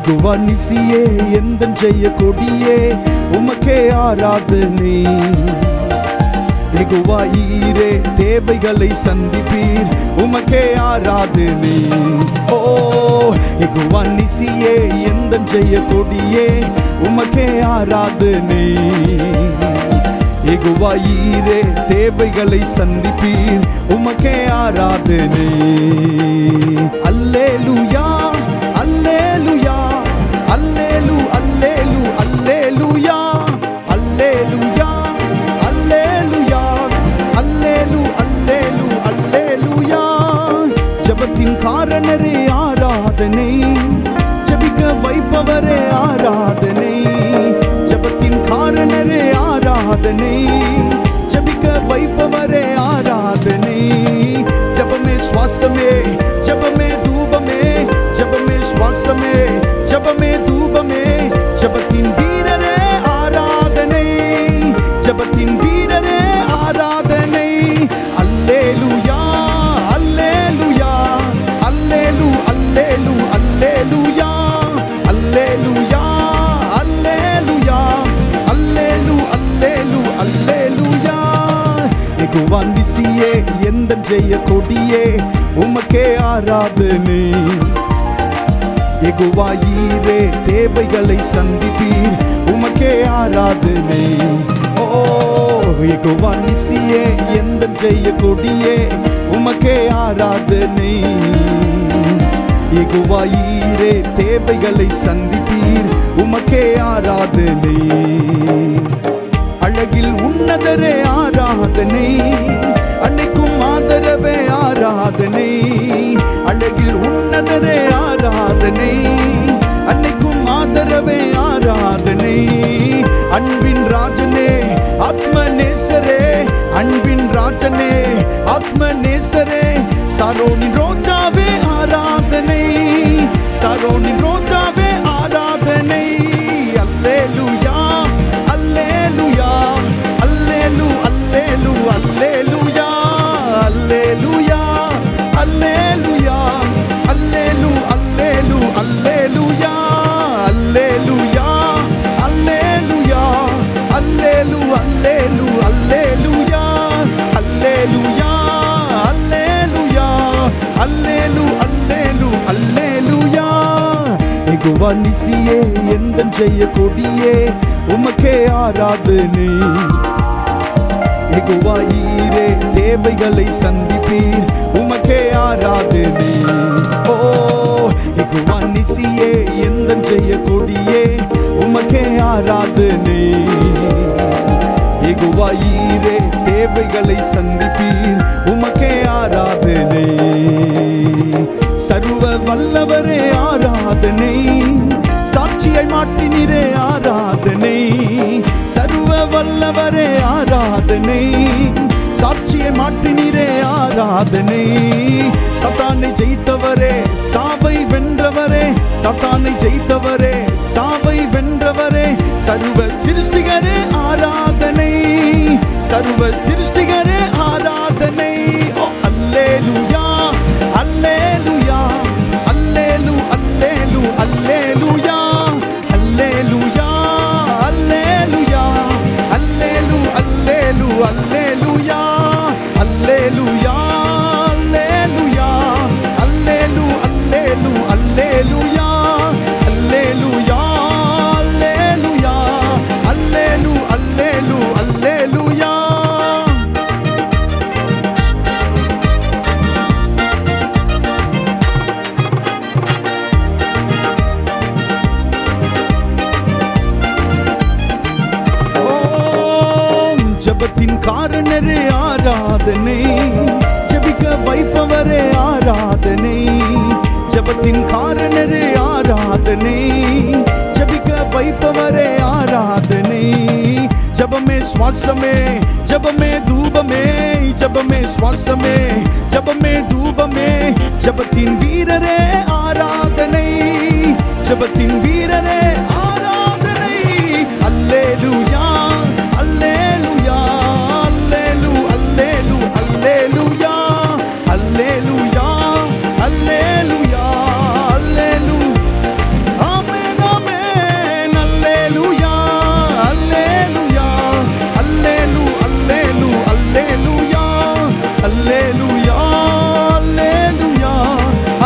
எகுவா நிசியே எந்த செய்ய கொடியே உமக்கே ஆராதனை. எகுவா ஈரே தேவைகளை சந்திப்பீர் உமக்கே ஆராதனை. ஓ எகுவா நிசியே எந்த செய்ய கொடியே உமக்கே ஆராதனை. எகுவா ஈரே தேவைகளை சந்திப்பீர் உமக்கே ஆராதனை. அல்லேலுயா அல்லேலுயா. அல்லேலு அல்லேலுயா அல்லேலுயா அல்லேலுயா அல்லேலு அல்லேலு அல்லேலுயா எகுவாண்டிசியே எந்த ஜெய கொடியே உமக்கே ஆராதனை. எகுவாயீரே தேவைகளை சந்திப்பீர் உமக்கே ஆராதனை. ஓ எகுவாண்டிசியே எந்த ஜெய கொடியே உமக்கே ஆராதனை. எகுவாயீரே தேவைகளை சந்திப்பீர். உமக்கே ஆராதனை. அழகில் உன்னதரே ஆராதனை. அன்னைக்கும் ஆதரவே ஆராதனை. அழகில் உன்னதரே ஆராதனை. அன்னைக்கும் ஆதரவே ஆராதனை. அன்பின் ராஜனே ஆத்ம நேசரே அன்பின் ராஜனே ஆத்ம நேசரே சாரோனின் ரோஜாவே ஆராதனை சாரோனின் ரோஜாவே ஆராதனை அல்லேலுயா அல்லேலுயா அல்லேலு அல்லேலு அல்லேலுயா அல்லேலுயா நிசியே எந்த ஜெய கொடியே உமக்கே ஆராதனை. எகுவாயிரே தேவைகளை சந்திப்பீர் உமக்கே ஆராதனை. ஓ எகுவா நிசியே எந்த ஜெய கொடியே உமக்கே ஆராதனை. எகுவாயிரே தேவைகளை சந்திப்பீர் உமக்கே ஆராதனை. சர்வ வல்லவரே ஆராதனை. ஆராதனை சத்தானை ஜெயித்தவரே சாவை வென்றவரே சத்தானை ஜெயித்தவரே சாவை வென்றவரே. சர்வ சிருஷ்டிகரே ஆராதனை. சர்வ சிருஷ்டி കാരണരെ ആരാധനേ ജപിക്ക വൈപ്പവരെ ആരാധനേ ജപത്തിൻ കാരണരെ ആരാധനേ ജപിക്ക വൈപ്പവരെ ആരാധനേ ജപമേ ശ്വാസമേ ജപമേ ധൂപമേ ജപമേ ശ്വാസമേ ജപമേ ധൂപമേ ജപത്തിൻ വീരരെ ആരാധനേ ജപത്തിൻ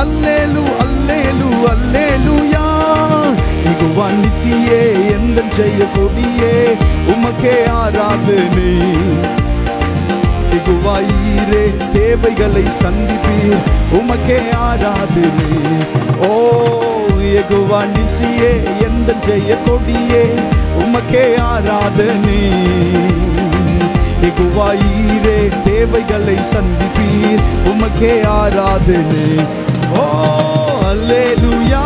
அல்லேலு அல்லேலு அல்லேலுயா. இகுவா நிசியே எந்த செய்ய கொடியே உமக்கே ஆராதனை. இகுவாயிரே தேவைகளை சந்திப்பீர் உமக்கே ஆராதனை. ஓ எகுவா நிசியே எந்த ஜெய கொடியே உமக்கே ஆராதனை. எகுவாயிரே தேவைகளை சந்திப்பீர் உமக்கே ஆராதனை. ஓ அல்லேலூயா